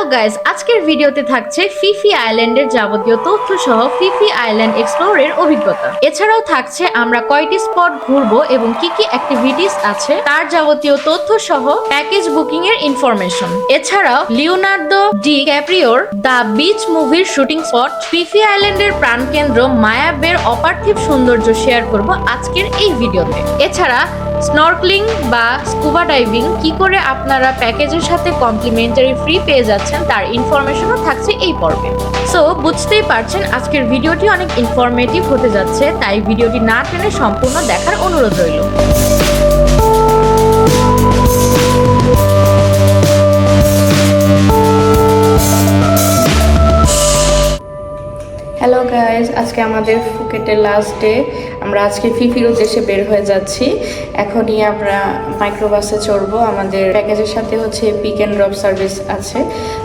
Hello guys আজকের ভিডিওতে থাকছে ফিফি আইল্যান্ডের যাবতীয় তথ্য সহ ফিফি আইল্যান্ড এক্সপ্লোরের অভিজ্ঞতা। এছাড়াও থাকছে আমরা কয়টি স্পট ঘুরবো এবং কি কি অ্যাক্টিভিটিস আছে তার যাবতীয় তথ্য সহ প্যাকেজ বুকিং এর ইনফরমেশন এছাড়াও লিওনার্দো ডি ক্যাপ্রিওর দ্য বিচ মুভির শুটিং স্পট ফিফি আইল্যান্ডের প্রাণকেন্দ্র মায়াবের অপার্থিব সৌন্দর্য শেয়ার করব আজকের এই ভিডিওতে। এছাড়া স্নর্কলিং বা স্কুবা ডাইভিং কি করে আপনারা প্যাকেজের সাথে কমপ্লিমেন্টারি ফ্রি পেয়ে যাচ্ছেন তার ইনফরমেশনও থাকছে এই পর্বে। সো বুঝতেই পারছেন, আজকের ভিডিওটি অনেক ইনফরমেটিভ হতে যাচ্ছে, তাই ভিডিওটি না টেনে সম্পূর্ণ দেখার অনুরোধ রইল। হ্যালো গাইজ আজকে আমাদের ফুকেটের লাস্ট ডে আমরা আজকে ফিফির উদ্দেশ্যে বের হয়ে যাচ্ছি। এখনই আমরা মাইক্রোবাসে চড়বো। আমাদের প্যাকেজের সাথে হচ্ছে পিক অ্যান্ড ড্রপ সার্ভিস আছে।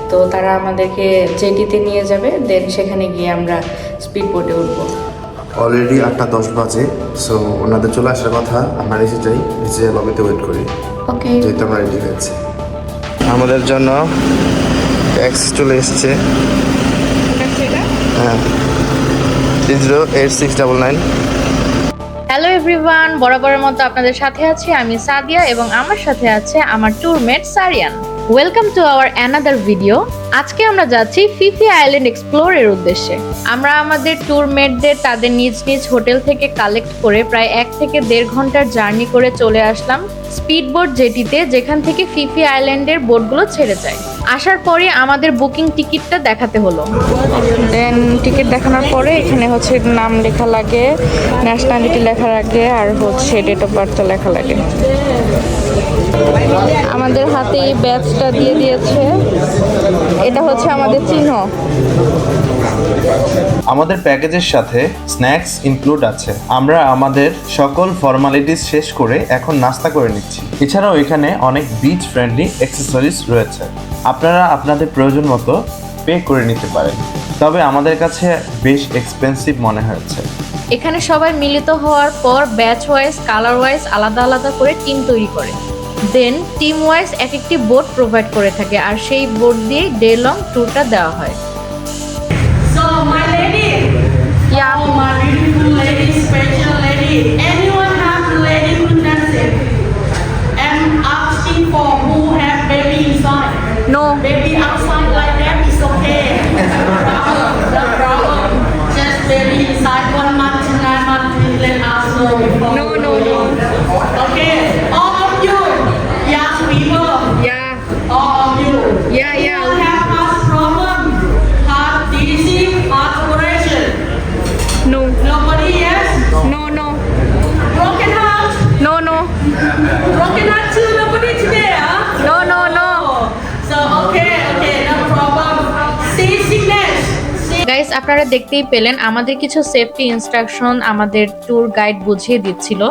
তো তারা আমাদেরকে জেটিতে নিয়ে যাবে। দেন সেখানে গিয়ে আমরা স্পিড বোটে উঠবো। অলরেডি আটটা দশ বাজে। সো ওনাদের চলে আসার কথা। আমরা এসে যাই। নিচে লবিতে ওয়েট করি। ওকে যেহেতু আমরা রেডি হয়েছি। আমাদের জন্য ট্যাক্সি চলে এসছে। Zero eight six nine hello everyone বরাবরের মতো আপনাদের সাথে আছি। আমি সাদিয়া এবং আমার সাথে আছে আমার tour mate Sarian. Welcome to our another video আজকে আমরা যাচ্ছি ফিফি আইল্যান্ড এক্সপ্লোরের উদ্দেশ্যে। আমরা আমাদের ট্যুরমেটদের তাদের নিজ নিজ হোটেল থেকে কালেক্ট করে প্রায় এক থেকে দেড় ঘণ্টার জার্নি করে চলে আসলাম স্পিড বোট জেটিতে যেখান থেকে ফিফি আইল্যান্ডের বোটগুলো ছেড়ে যায়। আসার পরে আমাদের বুকিং টিকিটটা দেখাতে হলো। দেন টিকিট দেখানোর পরে এখানে হচ্ছে নাম লেখা লাগে ন্যাশনালিটি লেখা লাগে, আর হচ্ছে ডেট অফ বার্থ লেখা লাগে। আমাদের হাতে এই ব্যাচটা দিয়ে দিয়েছে। এটা হচ্ছে আমাদের চিহ্ন। আমাদের প্যাকেজের সাথে স্ন্যাক্স ইনক্লুড আছে। আমরা আমাদের সকল ফর্মালিটিস শেষ করে এখন নাস্তা করে নিচ্ছি। এছাড়াও এখানে অনেক বিচ ফ্রেন্ডলি অ্যাক্সেসরিজ রয়েছে। আপনারা আপনাদের প্রয়োজন মতো পে করে নিতে পারেন। তবে আমাদের কাছে বেশ এক্সপেন্সিভ মনে হয়েছে। এখানে সবাই মিলিত হওয়ার পর ব্যাচ ওয়াইজ কালার ওয়াইজ আলাদা আলাদা করে টিম তৈরি করে। দেন টিম ওয়াইজ এক একটি বোর্ড প্রোভাইড করে থাকে আর সেই বোর্ড দিয়ে ডে লং ট্যুরটা দেওয়া হয় So my lady, Yeah. oh my beautiful lady, special lady. আপনারা দেখতেই পেলেন আমাদের কিছু সেফটি ইনস্ট্রাকশন আমাদের ট্যুর গাইড বুঝিয়ে দিচ্ছিল।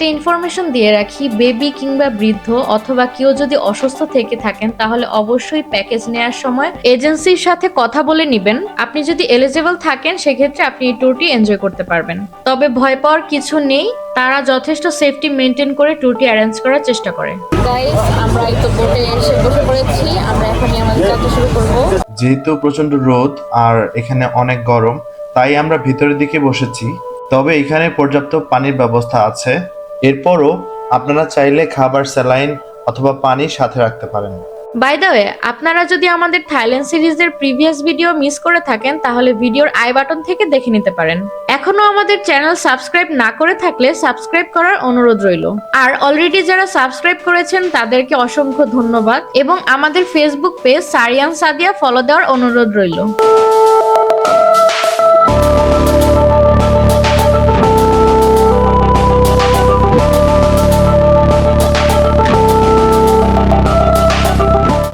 একটা ইনফরমেশন দিয়ে রাখি বেবি কিংবা বৃদ্ধ অথবা কেউ যদি অসুস্থ থেকে থাকেন তাহলে অবশ্যই প্যাকেজ নেওয়ার সময় এজেন্সির সাথে কথা বলে নিবেন। আপনি যদি এলিজেবল থাকেন সেক্ষেত্রে আপনি এই ট্যুরটি এনজয় করতে পারবেন। তবে ভয় পাওয়ার কিছু নেই তারা যথেষ্ট সেফটি মেনটেন করে ট্যুরটি অ্যারেঞ্জ করার চেষ্টা করে। গাইস আমরা এই তো বোটে এসে বসে পড়েছি আমরা এখনই আমাদের যাত্রা শুরু করব। যেহেতু প্রচণ্ড রোদ আর এখানে অনেক গরম তাই আমরা ভিতরের দিকে বসেছি। তবে এখানে পর্যাপ্ত পানির ব্যবস্থা আছে। এরপরও আপনারা চাইলে খাবার, স্যালাইন অথবা পানি সাথে রাখতে পারেন। বাই দ্য ওয়ে আপনারা যদি আমাদের থাইল্যান্ড সিরিজের প্রিভিয়াস ভিডিও মিস করে থাকেন, তাহলে ভিডিওর আই বাটন থেকে দেখে নিতে পারেন। এখনও আমাদের চ্যানেল সাবস্ক্রাইব না করে থাকলে সাবস্ক্রাইব করার অনুরোধ রইল। আর অলরেডি যারা সাবস্ক্রাইব করেছেন, তাদেরকে অসংখ্য ধন্যবাদ এবং আমাদের Facebook page Sarian Sadia follow দেওয়ার অনুরোধ রইল।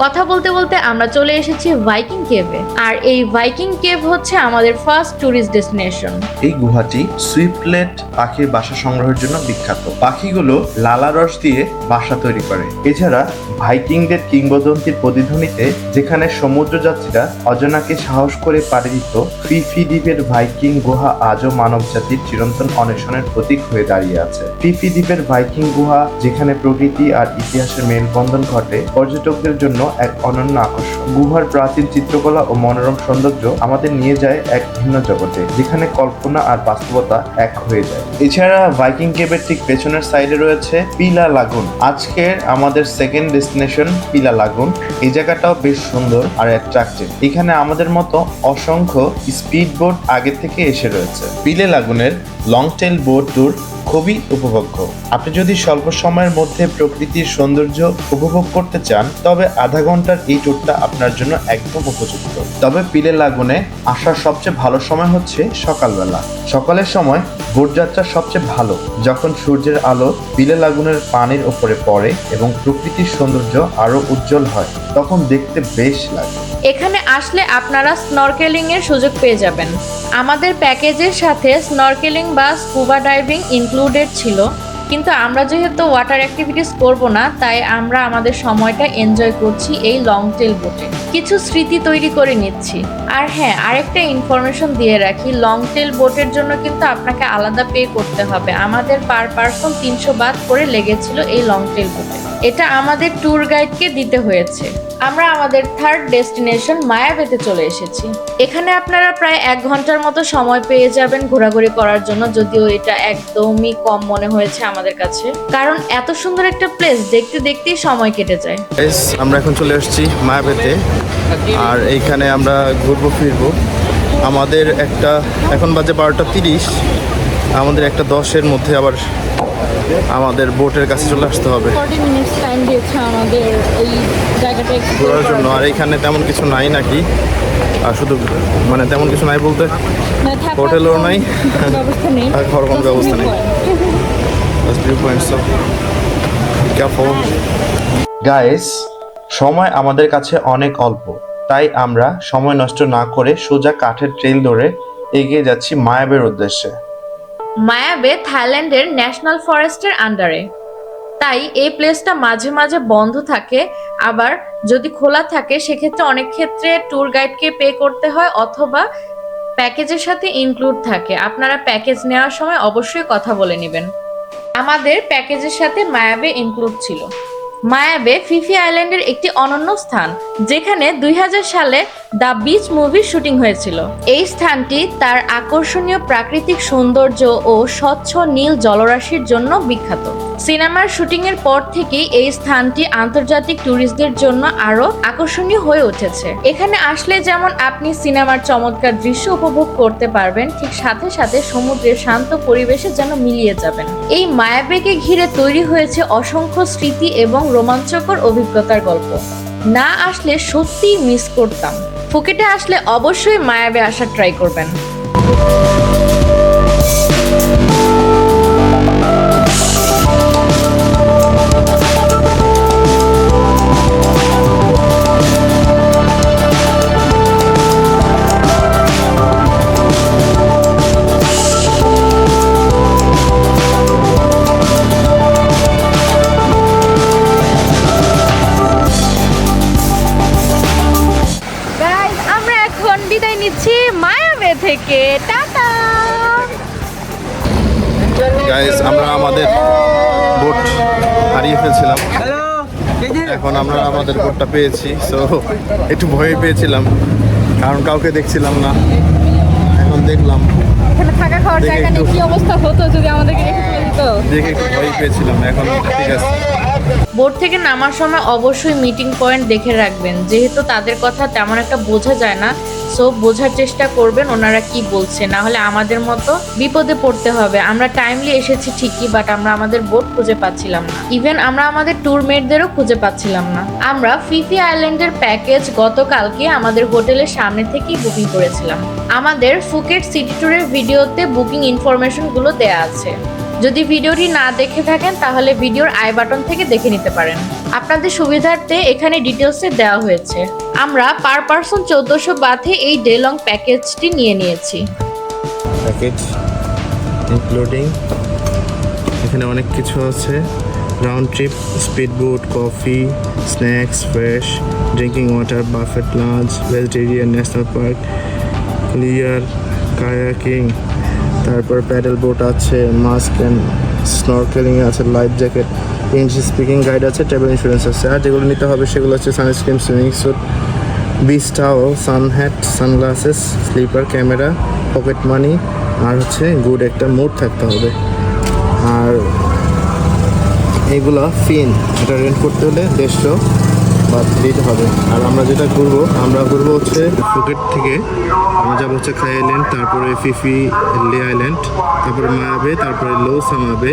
কথা বলতে বলতে আমরা চলে এসেছি ভাইকিং কেভে। আর এই ভাইকিং কেভ হচ্ছে আমাদের ফার্স্ট ট্যুরিস্ট ডেস্টিনেশন এই গুহাটি সুইপলেট পাখির বাসা সংগ্রহের জন্য বিখ্যাত। পাখিগুলো লালা রস দিয়ে বাসা তৈরি করে। এছাড়া ভাইকিংদের কিংবদন্তির প্রতিধ্বনিতে যেখানে সমুদ্র যাত্রীরা অজানাকে সাহস করে পাড়ি দিত, ফিফি দ্বীপের ভাইকিং গুহা আজও মানব জাতির চিরন্তন অন্বেষণের প্রতীক হয়ে দাঁড়িয়ে আছে। ফিফি দ্বীপের ভাইকিং গুহা, যেখানে প্রকৃতি আর ইতিহাসের মেলবন্ধন ঘটে, পর্যটকদের জন্য এক অনন্য আকর্ষণ। গুহার প্রাচীন চিত্রকলা ও মনোরম সৌন্দর্য আমাদের নিয়ে যায় এক ভিন্ন জগতে, যেখানে কল্পনা আর বাস্তবতা এক হয়ে যায়। এছাড়া ভাইকিং কেবের ঠিক পেছনের সাইডে রয়েছে পিলা লাগুন। আজকের আমাদের সেকেন্ড ডেস্টিনেশন পিলা লাগুন। এই জায়গাটাও বেশ সুন্দর আর অ্যাট্রাকটিভ এখানে আমাদের মতো অসংখ্য স্পিড বোট আগে থেকে এসে রয়েছে। পিলে লাগুনের লং টেল বোট ট্যুর খুবই উপভোগ্য। আপনি যদি স্বল্প সময়ের মধ্যে প্রকৃতির সৌন্দর্য উপভোগ করতে চান, তবে আধা ঘণ্টার এই ট্যুরটা আপনার জন্য একদম উপযুক্ত। তবে পিলে লাগুনে আসার সবচেয়ে ভালো সময় হচ্ছে সকালবেলা। সকালের সময় বোটযাত্রা সবচেয়ে ভালো, যখন সূর্যের আলো পিলে লাগুনের পানির উপরে পড়ে এবং প্রকৃতির সৌন্দর্য আরও উজ্জ্বল হয়, তখন দেখতে বেশ লাগে। এখানে আসলে আপনারা স্নরকেলিং এর সুযোগ পেয়ে যাবেন। আমাদের প্যাকেজের সাথে স্নরকেলিং বা স্কুবা ডাইভিং ইনক্লুডেড ছিল, কিন্তু আমরা যেহেতু ওয়াটার অ্যাক্টিভিটিস করব না, তাই আমরা আমাদের সময়টা এনজয় করছি এই লং টেল বোটে কিছু স্মৃতি তৈরি করে নিচ্ছি। আর হ্যাঁ আরেকটা ইনফরমেশন দিয়ে রাখি লং টেল বোটের জন্য কিন্তু আপনাকে আলাদা পে করতে হবে। আমাদের পার পার্সন তিনশো বাদ করে লেগেছিল এই লং টেল বোটে এটা আমাদের ট্যুর গাইডকে দিতে হয়েছে। আমরা আমাদের থার্ড ডেস্টিনেশন মায়াবেতে চলে এসেছি। এখানে আপনারা প্রায় এক ঘণ্টার মতো সময় পেয়ে যাবেন ঘোরাঘুরি করার জন্য যদিও এটা একদমই কম মনে হয়েছে আমাদের কাছে। কারণ এত সুন্দর একটা প্লেস দেখতে দেখতেই সময় কেটে যায়। আমরা এখন চলে আসছি মায়াবেতে আর এইখানে আমরা ঘুরবো ফিরবো। আমাদের একটা এখন বাজে বারোটা তিরিশ আমাদের একটা দশের মধ্যে আবার আমাদের বোটের কাছে চলে আসতে হবে। দিয়েছে আমাদের এই জায়গাটা ঘোরার জন্য। আর এখানে তেমন কিছু নাই নাকি? আর শুধু মানে তেমন কিছু নাই বলতে হোটেলও নাই। ব্যবস্থা নেই। থাকার কোনো ব্যবস্থা নেই। গাইস সময় আমাদের কাছে অনেক অল্প। তাই আমরা সময় নষ্ট না করে সোজা কাঠের ট্রেল ধরে এগিয়ে যাচ্ছি মায়াবের উদ্দেশ্যে। মায়াবে থাইল্যান্ডের ন্যাশনাল ফরেস্টের আন্ডারে। তাই এই প্লেসটা মাঝে মাঝে বন্ধ থাকে। আবার যদি খোলা থাকে, সেক্ষেত্রে অনেক ক্ষেত্রে ট্যুর গাইডকে পে করতে হয় অথবা প্যাকেজের সাথে ইনক্লুড থাকে। আপনারা প্যাকেজ নেওয়ার সময় অবশ্যই কথা বলে নেবেন। আমাদের প্যাকেজের সাথে মায়াবে ইনক্লুড ছিল। মায়াবে ফিফি আইল্যান্ডের একটি অনন্য স্থান, যেখানে দুই হাজার সালে দ্য বিচ মুভির শুটিং হয়েছিল। এই স্থানটি তার আকর্ষণীয় প্রাকৃতিক সৌন্দর্য ও স্বচ্ছ নীল জলরাশির জন্য বিখ্যাত। সিনেমার শুটিং এর পর থেকেই এই স্থানটি আন্তর্জাতিক ট্যুরিস্টদের জন্য আরও আকর্ষণীয় হয়ে উঠেছে। এখানে আসলে যেমন আপনি সিনেমার চমৎকার দৃশ্য উপভোগ করতে পারবেন, ঠিক সাথে সাথে সমুদ্রের শান্ত পরিবেশে যেন মিলিয়ে যাবেন। এই মায়াবেকে ঘিরে তৈরি হয়েছে অসংখ্য স্মৃতি এবং রোমাঞ্চকর অভিজ্ঞতার গল্প। না আসলে সত্যিই মিস করতাম। ফুকেটে আসলে অবশ্যই মায়াবে আসার ট্রাই করবেন। নিচ্ছি মায়াবে থেকে। টাটা। গাইস আমরা আমাদের বোট হারিয়ে ফেলছিলাম। এখন আমরা আমাদের বোটটা পেয়েছি সো একটু ভয় পেয়েছিলাম কারণ কাউকে দেখছিলাম না। এখন দেখলাম। এখানে থাকা খাওয়ার জায়গা নেই কি অবস্থা হতো যদি আমাদেরকে রেখে দিত দেখে একটু ভয় পেয়েছিলাম এখন ঠিক আছে। বোট থেকে নামার সময় অবশ্যই মিটিং পয়েন্ট দেখে রাখবেন। যেহেতু তাদের কথা তেমন একটা বোঝা যায় না, সো বোঝার চেষ্টা করবেন ওনারা কি বলছে। না হলে আমাদের মতো বিপদে পড়তে হবে। আমরা টাইমলি এসেছি ঠিকই বাট আমরা আমাদের বোট খুঁজে পাচ্ছিলাম না। ইভেন আমরা আমাদের ট্যুরমেটদেরও খুঁজে পাচ্ছিলাম না। আমরা ফিফি আইল্যান্ডের প্যাকেজ গতকালকে আমাদের হোটেলের সামনে থেকেই বুকিং করেছিলাম। আমাদের ফুকেট সিটি ট্যুরের ভিডিওতে বুকিং ইনফরমেশনগুলো দেয়া আছে। যদি ভিডিওটি না দেখে থাকেন, তাহলে ভিডিওর আই বাটন থেকে দেখে নিতে পারেন। আপনাদের সুবিধার্থে এখানে ডিটেলসে দেওয়া হয়েছে। আমরা পার পার্সন চোদ্দশো বাথে এই ডে লং প্যাকেজটি নিয়ে নিয়েছি। Package, including. এখানে অনেক কিছু আছে। Round trip speed boat coffee snacks fresh drinking water buffet lunch vegetarian national park clear kayaking তারপর প্যাডেল বোট আছে মাস্ক অ্যান্ড স্নরকেলিং আছে life jacket English speaking guide আছে ট্রাভেল ইন্স্যুরেন্স আছে। আর যেগুলো নিতে হবে সেগুলো হচ্ছে sunscreen swimming suit beach towel sun hat sunglasses slipper camera pocket money আর হচ্ছে গুড একটা মুড থাকতে হবে। আর এগুলা ফিন এটা রেন্ট করতে হলে দেড়শো। বা দিতে হবে। আর আমরা যেটা ঘুরবো আমরা ঘুরবো হচ্ছে ফুকেট থেকে আমরা যাব হচ্ছে খাই আইল্যান্ড তারপরে ফিফি লে আইল্যান্ড তারপরে মায়াবে তারপরে লো সামাবে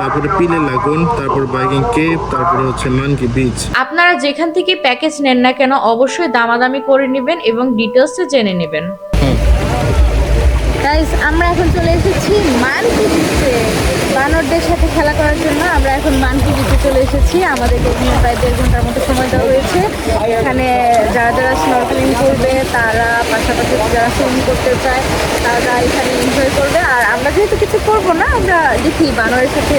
তারপরে পিলে লাগুন তারপর বাইকিং কেপ তারপরে হচ্ছে মানকি বিচ আপনারা যেখান থেকে প্যাকেজ নেন না কেন অবশ্যই দামাদামি করে নেবেন এবং ডিটেলসে জেনে নেবেন। গাইস আমরা এখন চলে এসেছি মানকি বিচে বানরদের সাথে খেলা করার জন্য আমরা এখন মানকি দিতে চলে এসেছি। আমাদের এখানে প্রায় দেড় ঘণ্টার মতো সময় দেওয়া হয়েছে এখানে যারা যারা স্নর্কেলিং করবে তারা পাশাপাশি যারা সুইমিং করতে চায় তারা এখানে এনজয় করবে। আর আমরা যেহেতু কিছু করব না আমরা দেখি বানরের সাথে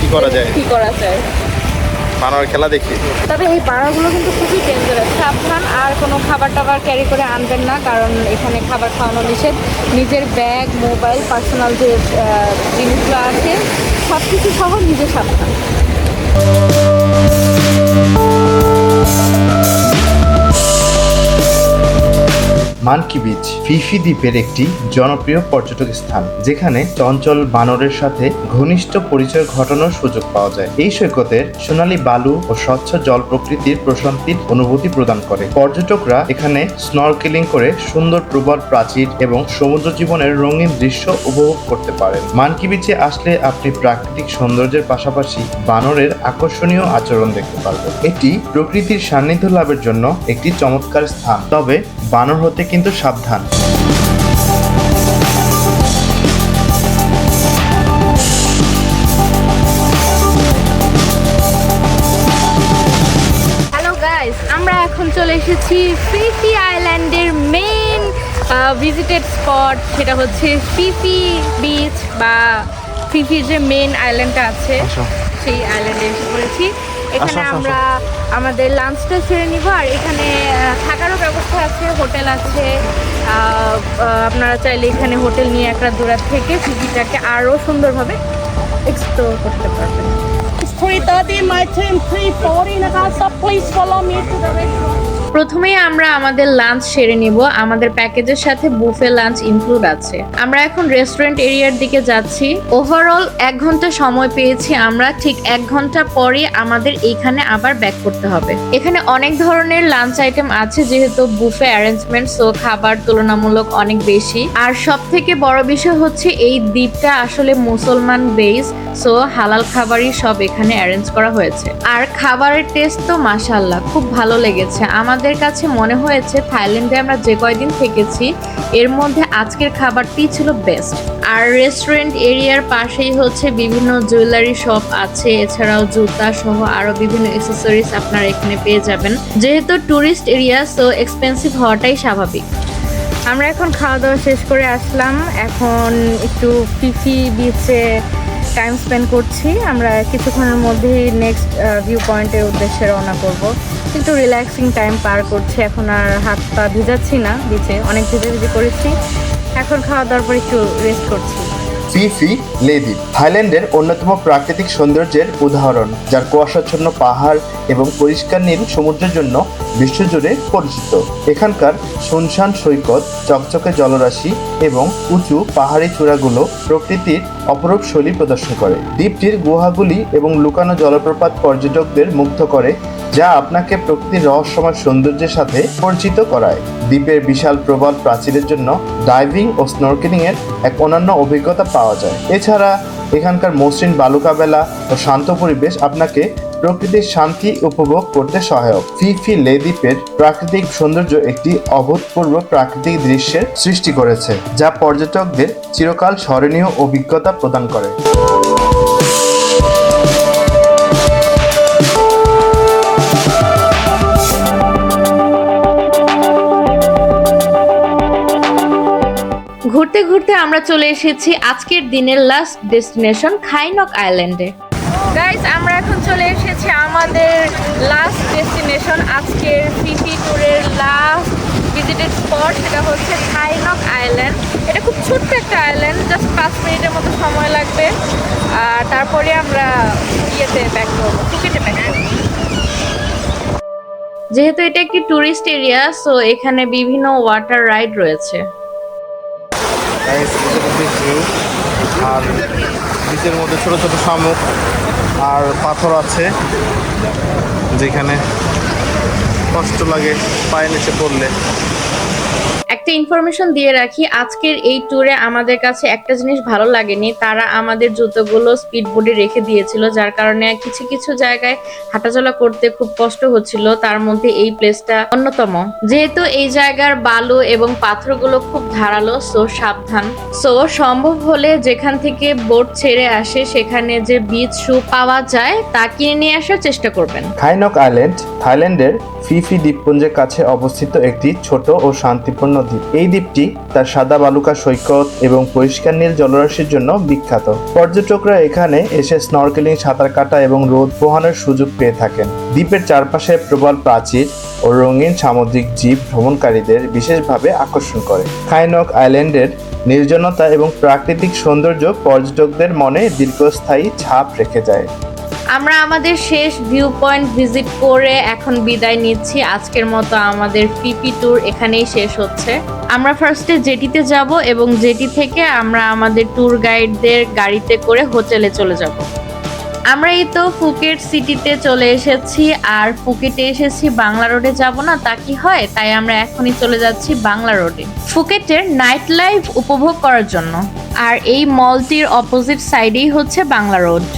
কি করা যায়? কি করা যায়। মানবের খেলা দেখি। তবে এই বানরগুলো কিন্তু খুবই ডেঞ্জারাস সাবধান আর কোনো খাবার টাবার ক্যারি করে আনবেন না, কারণ এখানে খাবার খাওয়ানো নিষেধ। নিজের ব্যাগ মোবাইল পার্সোনাল যে জিনিসগুলো আছে সব কিছু সহ নিজে সাবধান। মানকি বিচ, ফিফি দ্বীপের একটি জনপ্রিয় পর্যটক স্থান, যেখানে চঞ্চল বানরের সাথে ঘনিষ্ঠ পরিচয় ঘটানোর সুযোগ পাওয়া যায়। এই সৈকতের সোনালী বালু ও স্বচ্ছ জল প্রকৃতির প্রশান্তির অনুভূতি প্রদান করে। পর্যটকরা এখানে স্নরকেলিং করে সুন্দর প্রবল প্রাচীর এবং সমুদ্র জীবনের রঙিন দৃশ্য উপভোগ করতে পারেন। মানকি বিচে আসলে আপনি প্রাকৃতিক সৌন্দর্যের পাশাপাশি বানরের আকর্ষণীয় আচরণ দেখতে পারবেন। এটি প্রকৃতির সান্নিধ্য লাভের জন্য একটি চমৎকার স্থান। তবে বানর হতে কিন্তু সাবধান। হ্যালো গাইস আমরা এখন চলে এসেছি ফিফি আইল্যান্ডের মেইন ভিজিটেড স্পট সেটা হচ্ছে ফিফি বিচ বা ফিফি যে মেইন আইল্যান্ডটা আছে সেই আইল্যান্ডে এসে পড়েছি। এখানে আমরা আমাদের লাঞ্চটা সেরে নিব আর এখানে থাকারও ব্যবস্থা আছে হোটেল আছে। আপনারা চাইলে এখানে হোটেল নিয়ে একটা দূরা থেকে সিটিটাকে আরও সুন্দরভাবে এক্সপ্লোর করতে পারবেন। 3.30 my team 3.40 and I can't stop please follow me to the restaurant প্রথমেই আমরা আমাদের লাঞ্চ সেরে নিব। আমাদের প্যাকেজের সাথে বুফে লাঞ্চ ইনক্লুড আছে। আমরা এখন রেস্টুরেন্ট এরিয়ার দিকে যাচ্ছি। ওভারঅল এক ঘণ্টা সময় পেয়েছি আমরা। ঠিক এক ঘণ্টা পরে আমাদের এখানে আবার ব্যাক করতে হবে। এখানে অনেক ধরনের লাঞ্চ আইটেম আছে, যেহেতু বুফে অ্যারেঞ্জমেন্ট সো খাবার তুলনামূলক অনেক বেশি। আর সব থেকে বড় বিষয় হচ্ছে এই দ্বীপটা আসলে মুসলমান বেস সো হালাল খাবারই সব এখানে অ্যারেঞ্জ করা হয়েছে। আর খাবারের টেস্ট তো মাশাল্লাহ খুব ভালো লেগেছে। আমাদের কাছে মনে হয়েছে থাইল্যান্ডে আমরা যে কয়দিন থেকেছি, এর মধ্যে আজকের খাবারটি ছিল বেস্ট আর রেস্টুরেন্ট এরিয়ার পাশেই হচ্ছে বিভিন্ন জুয়েলারি শপ আছে, এছাড়াও জুতা সহ আরও বিভিন্ন অ্যাক্সেসরিজ আপনারা এখানে পেয়ে যাবেন। যেহেতু টুরিস্ট এরিয়া সো এক্সপেন্সিভ হওয়াটাই স্বাভাবিক। আমরা এখন খাওয়া দাওয়া শেষ করে আসলাম। এখন একটু ফিফি বিচে টাইম স্পেন্ড করছি। আমরা কিছুক্ষণের মধ্যেই নেক্সট ভিউ পয়েন্টের উদ্দেশ্যে রওনা করব। একটু রিল্যাক্সিং টাইম পার করছি, এখন আর হাত পা ভিজাচ্ছি না, বিচে অনেক ভিজে ভিজে করেছি। এখন খাওয়া দাওয়ার পর একটু রেস্ট করছি। ফিফি লেদ্বীপ থাইল্যান্ডের অন্যতম প্রাকৃতিক সৌন্দর্যের উদাহরণ, যার কুয়াশাচ্ছন্ন পাহাড় এবং পরিষ্কার নীল সমুদ্রের জন্য বিশ্বজুড়ে পরিচিত। এখানকার শুনশান সৈকত, চকচকে জলরাশি এবং উঁচু পাহাড়ি চূড়াগুলো প্রকৃতির অপরূপ শৈলী প্রদর্শন করে। দ্বীপটির গুহাগুলি এবং লুকানো জলপ্রপাত পর্যটকদের মুগ্ধ করে যা আপনাকে প্রকৃতির রহস্যময় সৌন্দর্যের সাথে পরিচিত করায়। দ্বীপের বিশাল প্রবল প্রাচীরের জন্য ডাইভিং ও স্নরকেলিং এর এক অনন্য অভিজ্ঞতা পাওয়া যায়। এছাড়া এখানকার মসৃণ বালুকাবেলা ও শান্ত পরিবেশ আপনাকে প্রকৃতির শান্তি উপভোগ করতে সহায়ক। ফিফি লে দ্বীপের প্রাকৃতিক সৌন্দর্য একটি অভূতপূর্ব প্রাকৃতিক দৃশ্যের সৃষ্টি করেছে, যা পর্যটকদের চিরকাল স্মরণীয় অভিজ্ঞতা প্রদান করে। ঘুরতে ঘুরতে আমরা চলে এসেছি আজকের দিনের লাস্ট ডেস্টিনেশন খাইনক আইল্যান্ডে গাইস আমরা এখন চলে এসেছি আমাদের লাস্ট ডেস্টিনেশন আজকের ফিফি ট্যুরের লাস্ট ভিজিটেড স্পট সেটা হচ্ছে থাইনক আইল্যান্ড এটা খুব ছোট্ট একটা আইল্যান্ড জাস্ট পাঁচ মিনিটের মতো সময় লাগবে। আর তারপরে আমরা ইয়েতে ব্যাক করব ফুকেটে ব্যাক যেহেতু এটা একটি টুরিস্ট এরিয়া সো এখানে বিভিন্ন ওয়াটার রাইড রয়েছে। View। আর বিচের মধ্যে ছোট ছোট শামুক আর পাথর আছে, যেখানে কষ্ট লাগে, পায়ে নিচে পড়লে একটা ইনফরমেশন দিয়ে রাখি, আজকের এই ট্যুরে আমাদের কাছে একটা জিনিস ভালো লাগেনি। তারা আমাদের জুতোগুলো স্পিড বোর্ডে রেখে দিয়েছিল, যার কারণে কিছু কিছু জায়গায় হাঁটাচলা করতে খুব কষ্ট হচ্ছিল। তার মধ্যে এই প্লেসটা অন্যতম। যেহেতু এই জায়গার বালু এবং পাথরগুলো খুব ধারালো সো সাবধান। সো সম্ভব হলে যেখান থেকে বোট ছেড়ে আসে, সেখানে যে বীজ শু পাওয়া যায়, তা কিনে নিয়ে আসার চেষ্টা করবেন। থাইনক আইল্যান্ড থাইল্যান্ডের ফিফি দ্বীপপুঞ্জের কাছে অবস্থিত একটি ছোট ও শান্তিপূর্ণ দ্বীপ। এই দ্বীপটি তার সাদা বালুকা সৈকত এবং পরিষ্কার নীল জলরাশির জন্য বিখ্যাত। পর্যটকরা এখানে এসে স্নরকেলিং সাঁতার কাটা এবং রোদ পোহানোর সুযোগ পেয়ে থাকেন। দ্বীপের চারপাশে প্রবল প্রাচীর ও রঙিন সামুদ্রিক জীব ভ্রমণকারীদের বিশেষভাবে আকর্ষণ করে। খাইনক আইল্যান্ডের নির্জনতা এবং প্রাকৃতিক সৌন্দর্য পর্যটকদের মনে দীর্ঘস্থায়ী ছাপ রেখে যায়। আমরা আমাদের শেষ ভিউ পয়েন্ট ভিজিট করে এখন বিদায় নিচ্ছি। আজকের মতো আমাদের পিপি ট্যুর এখানেই শেষ হচ্ছে। আমরা ফার্স্টে জেটিতে যাব এবং জেটি থেকে আমরা আমাদের ট্যুর গাইডদের গাড়িতে করে হোটেলে চলে যাব। আমরা এই তো ফুকেট সিটিতে চলে এসেছি। আর ফুকেটে এসেছি, বাংলা রোডে যাব না, তা কি হয়? তাই আমরা এখনই চলে যাচ্ছি বাংলা রোডে ফুকেটের নাইট লাইফ উপভোগ করার জন্য। আর এই মলটির অপোজিট সাইডেই হচ্ছে বাংলা রোড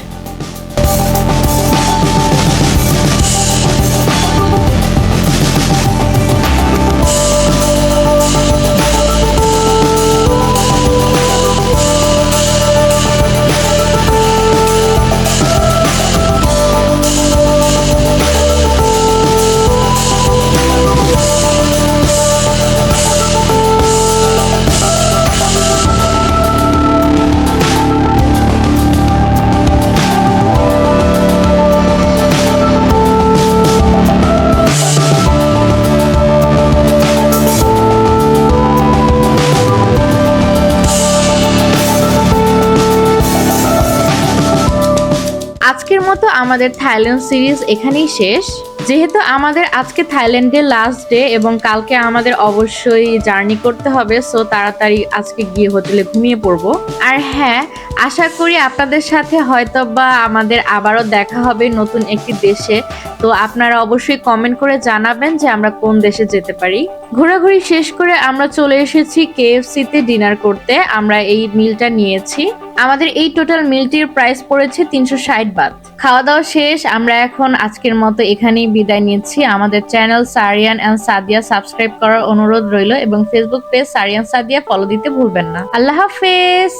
আমাদের থাইল্যান্ড সিরিজ এখানেই শেষ। যেহেতু আমাদের আজকে থাইল্যান্ডের লাস্ট ডে এবং কালকে আমাদের অবশ্যই জার্নি করতে হবে সো তাড়াতাড়ি আজকে গিয়ে হোটেলে ঘুমিয়ে পড়ব। আর হ্যাঁ আশা করি আপনাদের সাথে হয়তো বা আমাদের আবারও দেখা হবে নতুন একটি দেশে। তো আপনারা অবশ্যই কমেন্ট করে জানাবেন যে আমরা কোন দেশে যেতে পারি। ঘোরাঘুরি শেষ করে আমরা চলে এসেছি কেএফসিতে ডিনার করতে। আমরা এই মিলটা নিয়েছি। আমাদের এই টোটাল মিলটির প্রাইস পড়েছে তিনশো ষাট বাত খাওয়া দাওয়া শেষ, আমরা এখন আজকের মতো এখানেই বিদায় নিচ্ছি। আমাদের channel Sarian and Sadia subscribe করার অনুরোধ রইল এবং Facebook page Sarian Sadia follow দিতে ভুলবেন না। আল্লাহ হাফেজ!